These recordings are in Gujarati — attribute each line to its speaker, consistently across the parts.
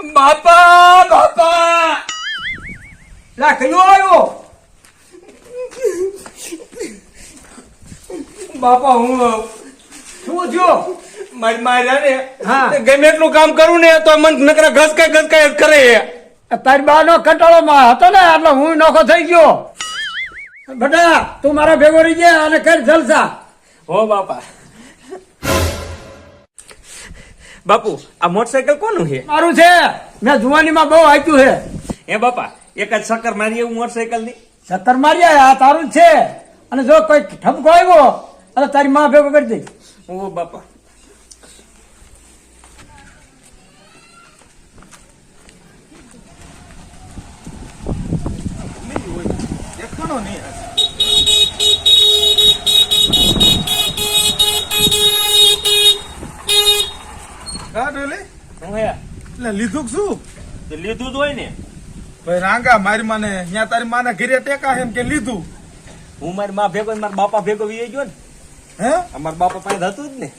Speaker 1: બાપા બાપા!
Speaker 2: લા કયો આવ્યો?
Speaker 1: બાપા હું
Speaker 2: શું થયો?
Speaker 1: મારી માર્યા ને
Speaker 2: હા.
Speaker 1: ગમે એટલું કામ કરું ને તો મન નકરા ઘસકાય ઘસકાય કરે
Speaker 2: તારી બા નો કંટાળો માં હતો ને એટલે હું નોખો થઈ ગયો. બટા તું મારા ભેગો રહી ગયા અને કર જલસા.
Speaker 1: હો બાપા. બાપુ આ મોટરસાયકલ કોનું છે?
Speaker 2: મારું છે. મેં જુવાનીમાં બહુ આપ્યું છે.
Speaker 1: એ બાપા એક જ સક્કર મારી એવું મોટરસાયકલની
Speaker 2: સત્તર માર્યા આ તારું જ છે. અને જો કોઈ ઠપકો આવ્યો અને તારી માં ભેગો કરી દઈ
Speaker 1: ઓ બાપા.
Speaker 3: હા ડોલી?
Speaker 1: હું હે?
Speaker 3: એટલે લીધું કે શું?
Speaker 1: લીધું જ હોય ને.
Speaker 3: ભાઈ રાંગા મારી માને ત્યાં તારી માને ઘરે ટેકા એમ કે લીધું?
Speaker 1: હું મારી માં ભેગો મારા બાપા ભેગો વી ગયો ને.
Speaker 3: હે?
Speaker 1: અમારા બાપા પાસે હતું જ ને.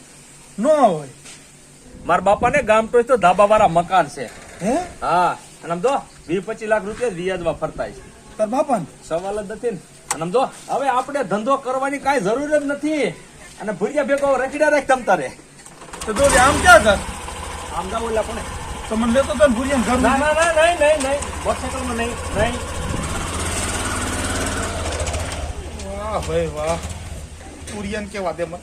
Speaker 3: ન હોય.
Speaker 1: મારા બાપા ને ગામ ટોચ તો ધાબા વાળા મકાન છે.
Speaker 3: હે?
Speaker 1: હા અને આમ જો વીસ પચીસ લાખ રૂપિયા વ્યાજમાં ફરતા છે.
Speaker 3: તાર બાપા
Speaker 1: સવાલ જ નથી ને. અને આમ જો હવે આપણે ધંધો કરવાની કાંઈ જરૂર જ નથી. અને ભૂરિયા ભેગો રખડ્યા રાખ તમતા રે
Speaker 3: તો આમ ક્યાં કર
Speaker 1: આમ જાવ પણ તો
Speaker 3: મને લેતો તો ભૂરિયા ઘર
Speaker 1: ના ના ના નહીં નહીં નહીં. મોટરસાઇકલમાં નહીં નહીં.
Speaker 3: વાહ ભાઈ વાહ. ભૂરિયાને કેવા દે મને.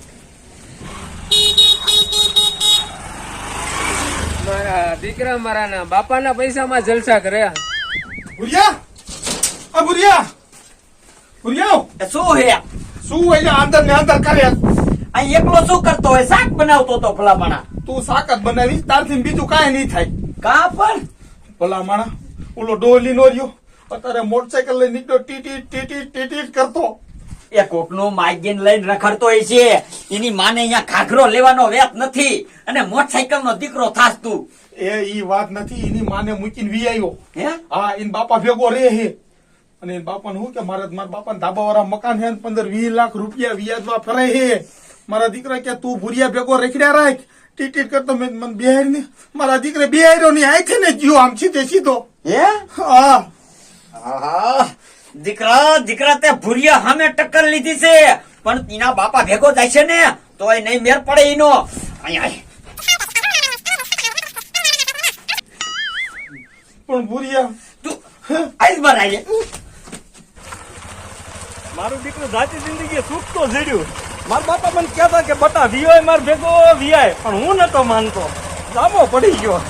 Speaker 4: મારા દીકરા મારા બાપાના પૈસામાં જલસા કરે
Speaker 3: ભૂરિયા આ ભૂરિયા ભૂરિયા
Speaker 5: શું હે?
Speaker 3: શું એટલે અંદર ને અંદર કરે.
Speaker 5: અહીં એકલો શું કરતો હોય? શાક બનાવતો તો ભલામણા.
Speaker 3: તું શાક જ બનાવીશ તારથી બીજું કાંઈ નહીં થાય.
Speaker 5: કા પણ?
Speaker 3: ભલા માણા ઓલો ડોલી નો રહ્યો. અત્યારે મોટરસાયકલ લઈ નીકળ્યો ટીટી ટીટી ટીટી કરતો.
Speaker 5: એ કોકનું માગીન લઈને રખડતો હોય છે. એની માને અહીંયા ઘાઘરો લેવાનો વેત નથી અને મોટરસાયકલ નો દીકરો થાસ તું.
Speaker 3: એ ઈ વાત નથી એની માને મૂકીને વી આવ્યો
Speaker 5: હે?
Speaker 3: હા એન બાપા ભેગો રે હે. અને એન બાપા શું કે મારા મારા બાપા ધાબા વાળા મકાન હે ને પંદર વીસ લાખ રૂપિયા વ્યાજમાં ફરે હે. મારા દીકરા કે તું ભૂરિયા ભેગો રેખડ્યા રાખ? ટીટીટ કરતો મેં મને બિહાર ને મારા દીકરે બિહાર્યો ની છે ને જીવો આમ સીધે સીધો.
Speaker 5: હે?
Speaker 3: હા.
Speaker 5: દીકરા દીકરા તે ભૂરિયા સામે ટક્કર લીધી છે. પણ એના બાપા ભેગો જાય છે ને તો એ નહીં મેર પડે એનો. અહીંયા
Speaker 3: પણ ભૂરિયા
Speaker 5: તું આઈસ પર આય.
Speaker 1: મારું દીકરું જાતી જિંદગી સુખ તો જડ્યું મારા બાપા મને કહેતા કે બટા વિયોય માર ભેગો વિયાય પણ હું નતો માનતો. દામો પડી ગયો.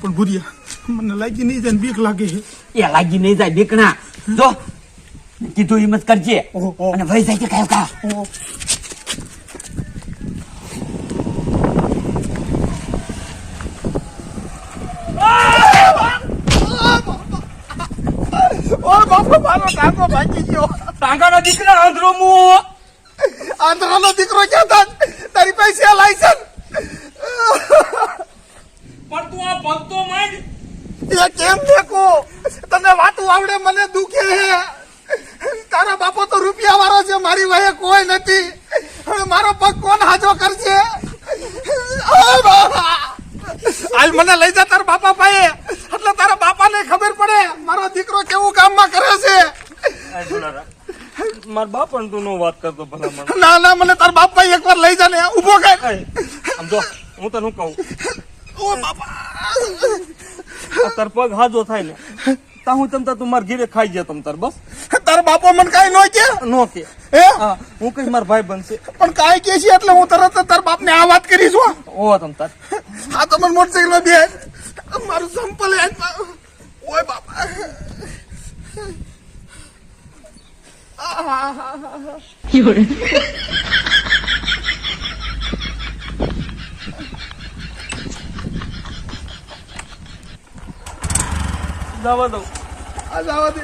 Speaker 3: પણ ભૂરિયા મને લાગી નહીં જાય ને બીક લાગે છે.
Speaker 5: એ લાગી નહીં જાય બીકણા. જો કીધું હિંમત કરજે. અને વહી જાય છે કાયો કા
Speaker 3: ઓ બાપા મારો ટાંગો ભાગી ગયો
Speaker 1: ટાંગાનો દીકરા આંધળો મુ
Speaker 3: આંધળાનો દીકરો ક્યાં હતા તારી પાસે લાયસન્સ
Speaker 1: પણ તું આ ભક્તો માંડ
Speaker 3: એ કેમ દેખો તને વાતું આવડે મને દુખે હે. તારા બાપો તો રૂપિયા વાળો છે મારી વાહે કોઈ નથી. હવે મારો પગ કોણ હાજો કરશે! હાલ મને લઈ જા તાર બાપા પાસે એટલે તારા બાપાને ખબર પડે મારો દીકરો કેવું કામમાં કરે છે
Speaker 1: મારા પણ તું નો વાત કરતો ભલા
Speaker 3: ના ના મને તારા બાપા એકવાર લઈ જા ને ઊભો કર.
Speaker 1: આમ જો હું તને શું કહું?
Speaker 3: ઓ બાપા.
Speaker 1: તાર પગ હાજો થાય ને તા હું તમતા તું મારા ઘીરે ખાઈ જાય તમ તાર બસ.
Speaker 3: તાર બાપો મને કાઈ નો કે?
Speaker 1: નો કે.
Speaker 3: હે?
Speaker 1: હા હું કઈ મારા ભાઈ બનશે.
Speaker 3: પણ કાઈ કે છે એટલે હું તરત તાર બાપને આ વાત કરીશ છું
Speaker 1: ઓ તમ તાર.
Speaker 3: હા તો મને મોટરસાઇકલ બે મારું સંપલ. ઓય બાપા.
Speaker 1: જવા દઉં
Speaker 3: આ જવા દે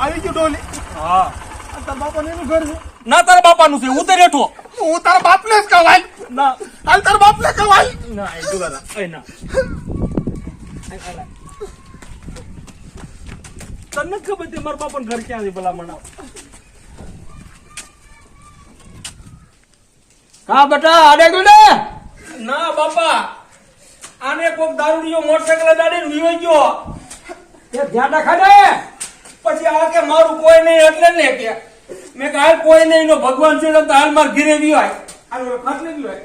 Speaker 3: આવી ગયું ડોલી.
Speaker 1: હા.
Speaker 3: આ તારા બાપા એનું ઘર છે.
Speaker 1: ના તારા બાપાનું છે. ઉતર હેઠો.
Speaker 3: હું તારા બાપને જ કવાય
Speaker 1: ના.
Speaker 3: હાલ તારા બાપને કવાય
Speaker 1: ના એ ના. તને ખબર તે મારા બાપા ઘર ક્યાં છે ભલા મને
Speaker 2: હા બેટા આડે ગયો ના
Speaker 1: બાપા. આને કોક દારૂડીઓ મોટરસાયકલ દાડી વિવાઈ ગયો.
Speaker 2: એ ધ્યાન રાખા
Speaker 1: પછી આ કે મારું કોઈ નહીં એટલે ને કે. મેં કાલ કોઈ નહીં નો ભગવાન છે તો હાલ માર ઘીરે વિવાય. આ ખાટલે વિવાય.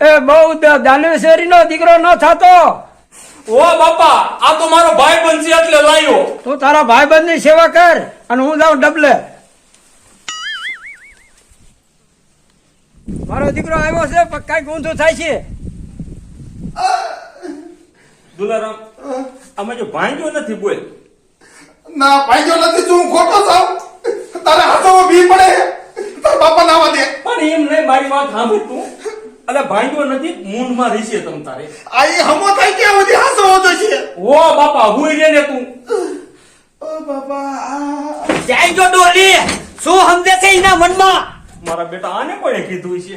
Speaker 2: એ બહુ દાનવેશ્વરી નો દીકરો ન થાતો.
Speaker 1: ઓ બાપા આ તો મારો ભાઈ બનશે એટલે લાવ્યો
Speaker 2: તું તારા ભાઈબંધની સેવા કર અને હું જાઉં ડબલે. મારો દીકરો આવ્યો છે પણ કાંઈક ઊંધું થાય છે.
Speaker 1: દુલારામ અમે જો ભાંગ્યો નથી બોલ.
Speaker 3: ના ભાઈઓ નથી તું હું ખોટો છું. તારે હાથો ભી પડે તાર બાપા નાવા દે.
Speaker 1: પણ એમ નહીં મારી વાત સાંભળ તું. અલે ભાંડ્યો નથી મૂંઢમાં રીશે તમ તારે.
Speaker 3: આ એ હમો થાય કે બધી હાસો હોતો છે?
Speaker 1: ઓ બાપા હું રે ને તું.
Speaker 3: ઓ બાપા.
Speaker 5: જાય જો ડોલી શું સમજે છે એના મનમાં?
Speaker 1: મારા બેટા આને કોણે કીધું છે?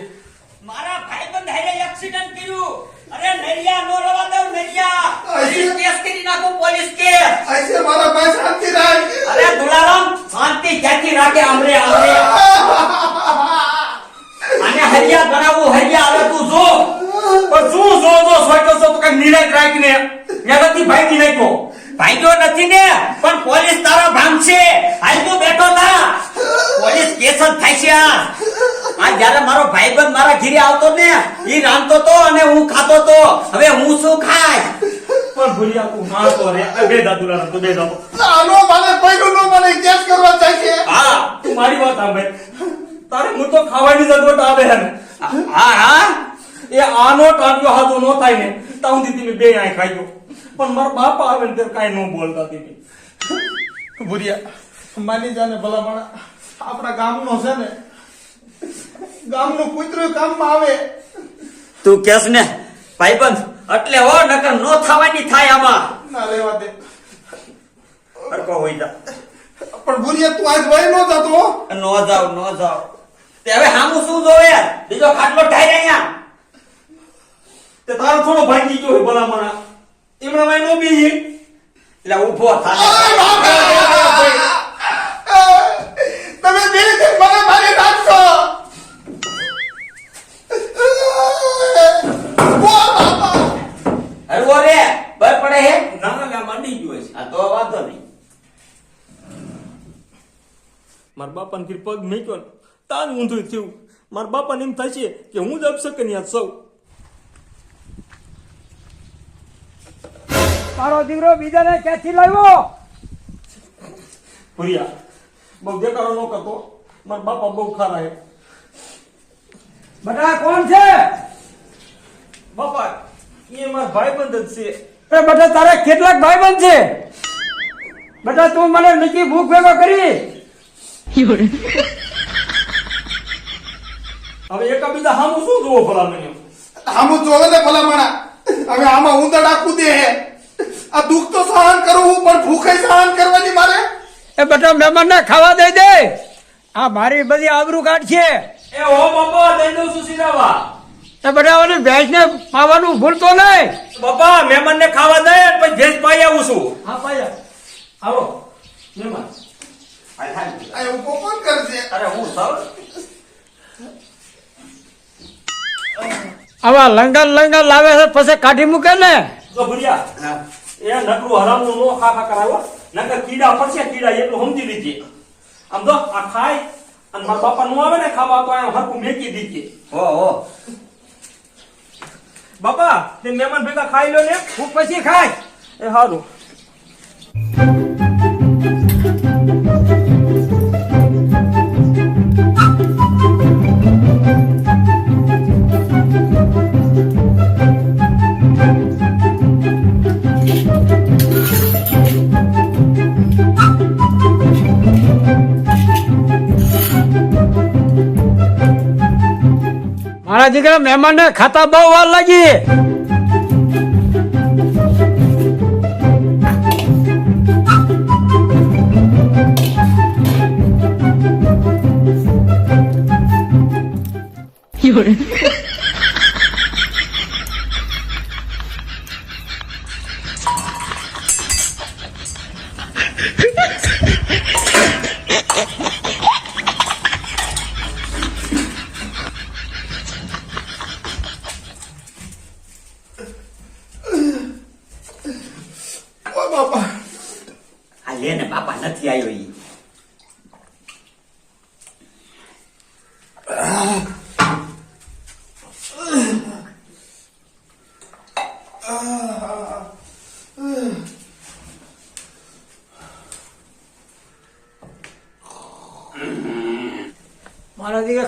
Speaker 5: મારા ભાઈબંધ હારે એક્સિડન્ટ કર્યું. અરે નરિયા નો રવા દઉં નરિયા પોલીસ કેસ કરી નાખો પોલીસ કેસ
Speaker 3: ऐसे મારા ભાઈ શાંતિ રાખ
Speaker 5: અરે દુલારામ શાંતિ ક્યાંથી રાખે આમરે આમરે આને હરિયા બનાવવું હરિયા આવે તું જો
Speaker 1: પણ શું જો જો સોટો છો તો કઈ નિરાશ રાખીને ત્યાંથી ભાગી નાખ્યો.
Speaker 5: ભાગ્યો નથી ને પણ પોલીસ તારો ભાંગશે. હાલ તું બેઠો થા. પોલીસ કેસ જ થાય છે આ. આ જયારે મારો ભાઈબંધ મારા ઘીરે આવતો ને એ રાંધતો તો અને હું ખાતો તો. હવે હું શું ખાય
Speaker 1: પણ ભૂલિયા તું ના રે. આ બે દાદુ રામ તો બે દાદુ.
Speaker 3: આનો મને કોઈનું નો મને કેસ કરવા જાય છે.
Speaker 1: હા તું મારી વાત સાંભળ. તારે હું તો ખાવાની જગવટ આવે હે
Speaker 5: હા હા.
Speaker 1: એ આનો ટાંટિયો હાથો નો થાય ને તાઉં મેં બે આય ખાઈ પણ મારા બાપા આવે ને ત્યારે કાંઈ ન બોલતા તમે
Speaker 3: ભુરિયા માની જાને ભલામણ આપણા ગામનો છે ને ગામનો કૂતરું કામમાં આવે.
Speaker 5: તું કેસ ને ભાઈબંધ એટલે હો નકર નો થવાની થાય આમાં.
Speaker 3: ના લેવા દે.
Speaker 5: અરકો હોય જા.
Speaker 3: પણ ભૂરિયા તું આજ ભાઈ નો જાતો
Speaker 5: ન જાવ નો જાવ. તે હવે હામું શું જોવે? બીજો ખાટલો ઠાઈ રહ્યા.
Speaker 1: તે તારો થોડો ભાંગી ગયો હોય ભલામણા. એમણે માય નો બી
Speaker 5: એટલે ઊભો થા
Speaker 3: તમે રીતે મને મારી નાખશો
Speaker 5: હરવો રે બર પડે હે
Speaker 1: ના ના માંડી ગયો છે
Speaker 5: આ તો વાંધો નહીં
Speaker 1: મારા બાપાને ફીર પગ મૂક્યો તાન ઊંધું થયું મારા બાપાને એમ થાય છે કે હું જ અપશકનિયા સૌ
Speaker 2: તારો દીકરો બીજાને ક્યાંથી લાવ્યો?
Speaker 1: ભૂરિયા બહુ દેકારો ન કરતો મારા બાપા બહુ ખારા હે
Speaker 2: બટા કોણ છે?
Speaker 1: બાપા એ મારા ભાઈબંધ જ છે.
Speaker 2: એ બટા તારે કેટલાક ભાઈબંધ છે? બટા તું મને નીચી ભૂખ ભેગો કરી.
Speaker 1: હવે એકાબીજા હામું શું જોવો ભલા મને
Speaker 3: હામું જોવે ને ભલામણા. હવે આમાં ઉંદરડા કૂદે હે. આ દુઃખ તો સહન કરું હું પણ ભૂખે સહન કરવાની મારે?
Speaker 2: એ બેટા મહેમાનને ખાવા દઈ દે. આ મારી બધી આબરૂ કાઢ છે
Speaker 1: એ ઓ બાપા દઈ દઉં છું સીધાવા
Speaker 2: એ બેટા ઓલી ભેંસને પાવાનું ભૂલતો નહીં.
Speaker 1: બાપા મહેમાનને ખાવા દે પછી ભેજ પાઈ આવું છું.
Speaker 2: હા પાઈ
Speaker 1: આવો. મહેમાન.
Speaker 3: કોણ કરશે
Speaker 5: અરે હું
Speaker 2: આવા લંગર લંગર લાવે છે પછી કાઢી મૂકે ને.
Speaker 1: તો ભૂરિયા. એ નકરું હરામનું નો ખા ખા કરાવો નકર કીડા પડશે કીડા એટલું સમજી લીધી આમ તો આ ખાય અને મારા બાપા નું આવે ને ખાવા તો આ હરકું મેકી દીધી
Speaker 5: હો હો.
Speaker 1: બાપા તે મહેમાન ભેગા ખાઈ લો ને
Speaker 2: હું પછી ખાય
Speaker 1: એ સારું
Speaker 2: દીકરા મહેમાનને ખાતા બહુ વાર લાગી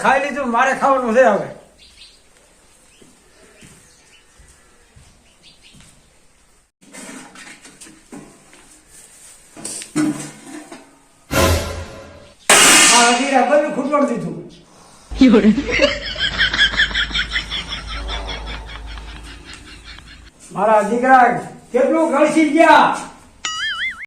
Speaker 2: ખાઈ લીધું મારે ખાવાનું છે હવે. ખૂટવાનું દીધું. મારા દીકરા કેટલું કળસી ગયા?